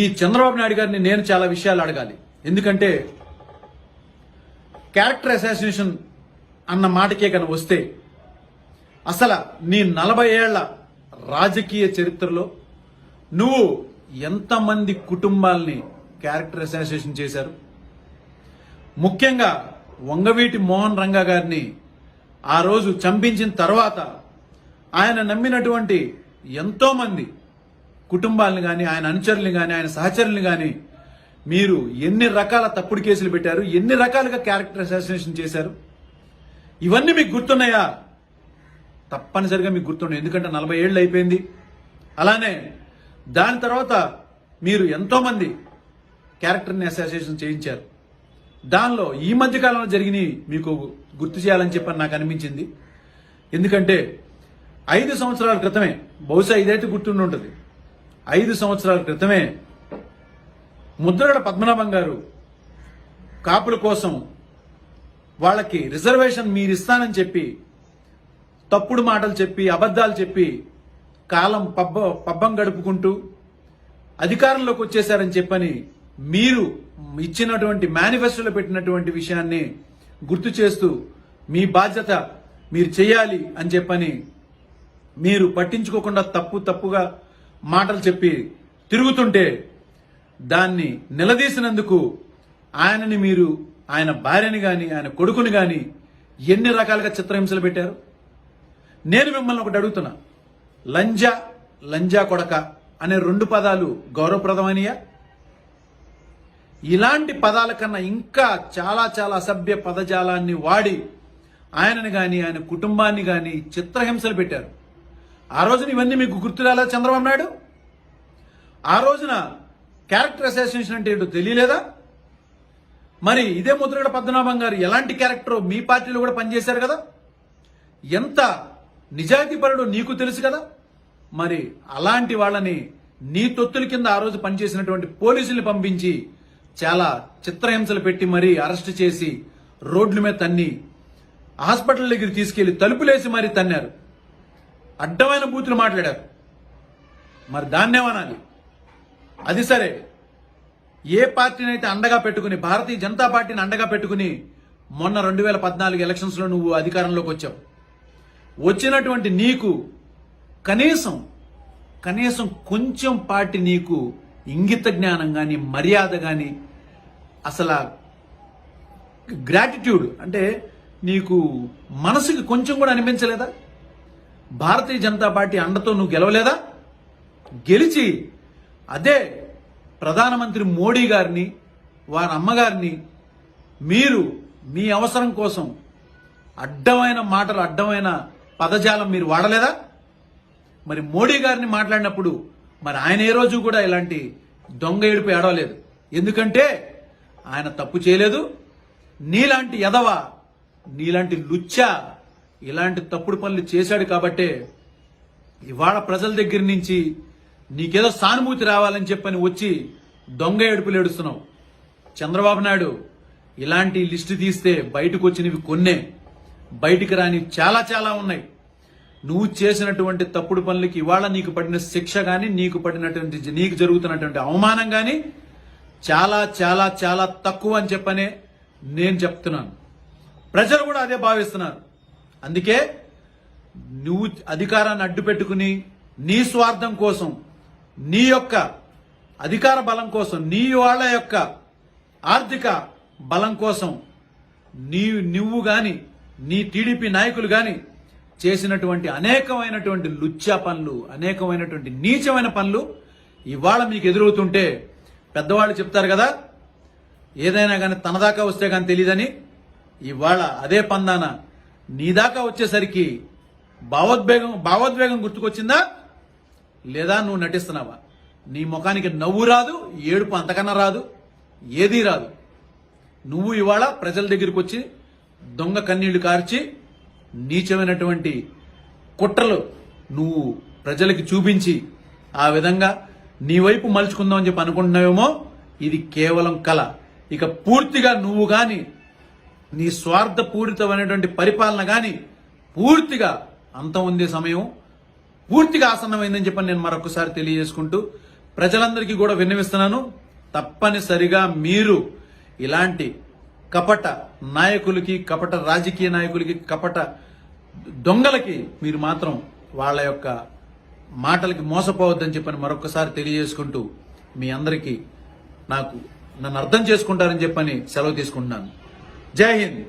ఈ చంద్రబాబు నాయుడు గారిని నేను చాలా విషయాలు అడగాలి. ఎందుకంటే క్యారెక్టర్ అసోసియేషన్ అన్న మాటకే కను వస్తే అసలు నీ నలభై ఏళ్ళ రాజకీయ చరిత్రలో నువ్వు ఎంతమంది కుటుంబాల్ని క్యారెక్టర్ అసోసియేషన్ చేశారు? ముఖ్యంగా వంగవీటి మోహన్ రంగా గారిని ఆ రోజు చంపించిన తర్వాత ఆయన నమ్మినటువంటి ఎంతో మంది కుటుంబాలను కానీ ఆయన అనుచరుల్ని కానీ ఆయన సహచరుల్ని కానీ మీరు ఎన్ని రకాల తప్పుడు కేసులు పెట్టారు ఎన్ని రకాలుగా క్యారెక్టర్ అసాసినేషన్ చేశారు? ఇవన్నీ మీకు గుర్తున్నాయా? తప్పనిసరిగా మీకు గుర్తున్నాయి ఎందుకంటే నలభై ఏళ్ళు అయిపోయింది. అలానే దాని తర్వాత మీరు ఎంతో మంది క్యారెక్టర్ని అసోసియేషన్ చేయించారు. దానిలో ఈ మధ్య కాలంలో జరిగినవి మీకు గుర్తు చేయాలని చెప్పని నాకు అనిపించింది. ఎందుకంటే ఐదు సంవత్సరాల క్రితమే బహుశా ఇదైతే గుర్తుండి ఉంటుంది. ఐదు సంవత్సరాల క్రితమే ముద్రగడ పద్మనాభం గారు కాపుల కోసం వాళ్ళకి రిజర్వేషన్ మీరు ఇస్తానని చెప్పి తప్పుడు మాటలు చెప్పి అబద్ధాలు చెప్పి కాలం పబ్బ పబ్బం గడుపుకుంటూ అధికారంలోకి వచ్చేశారని చెప్పని మీరు ఇచ్చినటువంటి మేనిఫెస్టోలో పెట్టినటువంటి విషయాన్ని గుర్తు చేస్తూ మీ బాధ్యత మీరు చేయాలి అని చెప్పని మీరు పట్టించుకోకుండా తప్పు తప్పుగా మాటలు చెప్పి తిరుగుతుంటే దాన్ని నిలదీసినందుకు ఆయనని మీరు ఆయన భార్యని గాని ఆయన కొడుకుని గాని ఎన్ని రకాలుగా చిత్రహింసలు పెట్టారు? నేను మిమ్మల్ని ఒకటి అడుగుతున్నా. లంజా లంజా కొడక అనే రెండు పదాలు గౌరవప్రదమైనయా? ఇలాంటి పదాల కన్నా ఇంకా చాలా చాలా అసభ్య పదజాలాన్ని వాడి ఆయనని కానీ ఆయన కుటుంబాన్ని కానీ చిత్రహింసలు పెట్టారు. ఆ రోజున ఇవన్నీ మీకు గుర్తు రాలేదా చంద్రబాబు నాయుడు? ఆ రోజున క్యారెక్టర్ అసోసియేషన్ అంటే ఏంటో తెలియలేదా? మరి ఇదే ముద్రగడ పద్మనాభం గారు ఎలాంటి క్యారెక్టర్ మీ పార్టీలో కూడా పనిచేశారు కదా? ఎంత నిజాయితీపరుడు నీకు తెలుసు కదా? మరి అలాంటి వాళ్ళని నీ తొత్తుల కింద ఆ రోజు పనిచేసినటువంటి పోలీసుల్ని పంపించి చాలా చిత్రహింసలు పెట్టి మరీ అరెస్ట్ చేసి రోడ్ల మీద తన్ని హాస్పిటల్ దగ్గర తీసుకెళ్ళి తలుపులేసి మరీ తన్నారు. అడ్డమైన బూతులు మాట్లాడారు. మరి దాన్నేమనాలి అది సరే. ఏ పార్టీని అయితే అండగా పెట్టుకుని భారతీయ జనతా పార్టీని అండగా పెట్టుకుని మొన్న రెండు వేల పద్నాలుగు ఎలక్షన్స్లో నువ్వు అధికారంలోకి వచ్చావు. వచ్చినటువంటి నీకు కనీసం కనీసం కొంచెం పార్టీ నీకు ఇంగిత జ్ఞానం కానీ మర్యాద కానీ అసలు గ్రాటిట్యూడ్ అంటే నీకు మనసుకి కొంచెం కూడా అనిపించలేదా? భారతీయ జనతా పార్టీ అండతో నువ్వు గెలవలేదా? గెలిచి అదే ప్రధానమంత్రి మోడీ గారిని వారి అమ్మగారిని మీరు మీ అవసరం కోసం అడ్డమైన మాటలు అడ్డమైన పదజాలం మీరు వాడలేదా? మరి మోడీ గారిని మాట్లాడినప్పుడు మరి ఆయన ఏ రోజు కూడా ఇలాంటి దొంగ ఏడుపు ఏడవలేదు. ఎందుకంటే ఆయన తప్పు చేయలేదు. నీలాంటి ఎదవ నీలాంటి లుచ్చ ఇలాంటి తప్పుడు పనులు చేశాడు కాబట్టే ఇవాళ ప్రజల దగ్గర నుంచి నీకేదో సానుభూతి రావాలని చెప్పని వచ్చి దొంగ ఏడుపులు ఏడుస్తున్నావు. చంద్రబాబు నాయుడు ఇలాంటి లిస్టు తీస్తే బయటకు వచ్చినవి కొన్నే. బయటికి రాని చాలా చాలా ఉన్నాయి. నువ్వు చేసినటువంటి తప్పుడు పనులకి ఇవాళ నీకు పడిన శిక్ష గాని నీకు పడినటువంటి నీకు జరుగుతున్నటువంటి అవమానం గాని చాలా చాలా చాలా తక్కువ అని చెప్పనే నేను చెప్తున్నాను. ప్రజలు కూడా అదే భావిస్తున్నారు. అందుకే నువ్వు అధికారాన్ని అడ్డు పెట్టుకుని నీ స్వార్థం కోసం నీ యొక్క అధికార బలం కోసం నీ వాళ్ళ యొక్క ఆర్థిక బలం కోసం నీ నువ్వు గాని నీ టీడీపీ నాయకులు గాని చేసినటువంటి అనేకమైనటువంటి లుచ్చా పనులు అనేకమైనటువంటి నీచమైన పనులు ఇవాళ మీకు ఎదురవుతుంటే పెద్దవాళ్ళు చెప్తారు కదా ఏదైనా కానీ తన దాకా వస్తే కానీ తెలియదని ఇవాళ అదే పందాన నీ దాకా వచ్చేసరికి భావోద్వేగం భావోద్వేగం గుర్తుకొచ్చిందా? లేదా నువ్వు నటిస్తున్నావా? నీ ముఖానికి నవ్వు రాదు ఏడుపు అంతకన్నా రాదు ఏదీ రాదు. నువ్వు ఇవాళ ప్రజల దగ్గరికి వచ్చి దొంగ కన్నీళ్ళు కార్చి నీచమైనటువంటి కుట్రలు నువ్వు ప్రజలకి చూపించి ఆ విధంగా నీ వైపు మలుచుకుందామని చెప్పి అనుకుంటున్నావేమో? ఇది కేవలం కళ ఇక పూర్తిగా నువ్వు కానీ నీ స్వార్థపూరితమైనటువంటి పరిపాలన కానీ పూర్తిగా అంతం ఉందే సమయం పూర్తిగా ఆసన్నమైందని చెప్పని నేను మరొకసారి తెలియజేసుకుంటూ ప్రజలందరికీ కూడా విన్నవిస్తున్నాను. తప్పనిసరిగా మీరు ఇలాంటి కపట నాయకులకి కపట రాజకీయ నాయకులకి కపట దొంగలకి మీరు మాత్రం వాళ్ళ యొక్క మాటలకి మోసపోవద్దని చెప్పని మరొకసారి తెలియజేసుకుంటూ మీ అందరికీ నాకు నన్ను అర్థం చేసుకుంటారని చెప్పని సెలవు తీసుకుంటున్నాను. جاي